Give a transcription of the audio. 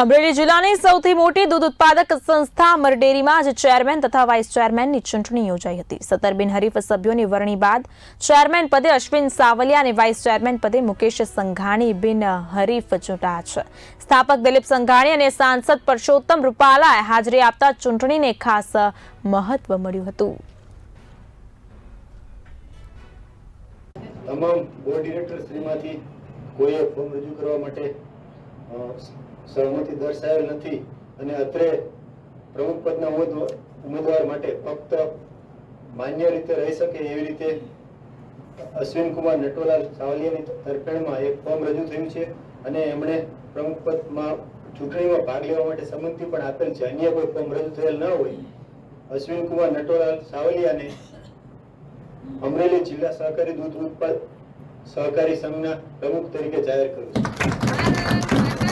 અમરેલી જિલ્લાની સૌથી મોટી દૂધ ઉત્પાદક સંસ્થા અમરડેરીમાં આજે ચેરમેન તથા વાઇસ ચેરમેનની ચૂંટણી યોજાઈ હતી. સત્તર બિનહરીફ સભ્યોની વરણી બાદ ચેરમેન પદે અશ્વિન સાવલિયા અને વાઇસ ચેરમેન પદે મુકેશ સંઘાણી બિનહરીફ ચૂંટાયા છે. સ્થાપક દિલીપ સંઘાણી અને સાંસદ પરસોત્તમ રૂપાલાએ હાજરી આપતા ચૂંટણીને ખાસ મહત્વ મળ્યું હતું. તમામ બોર્ડ ડિરેક્ટર શ્રીમાંથી કોઈએ ફોર્મ રજૂ કરવા માટે સહમતિ દર્શાવેલ નથી. અને અત્રે પ્રમુખ પદના ઉમેદવાર માટે ફક્ત માન્ય રીતે રહી શકે એવી રીતે અશ્વિન કુમાર નટવરલાલ સાવલિયાની તરફેણમાં એક ફોર્મ રજૂ થયું છે. અને એમણે પ્રમુખ પદમાં ચૂંટણીમાં ભાગ લેવા માટે સંમતિ પણ આપેલ છે. અન્ય કોઈ ફોર્મ રજૂ થયેલ ન હોય. અશ્વિન કુમાર નટોલાલ સાવલિયાને અમરેલી જિલ્લા સહકારી દૂધ ઉત્પાદ સહકારી સંઘના પ્રમુખ તરીકે જાહેર કર્યું છું.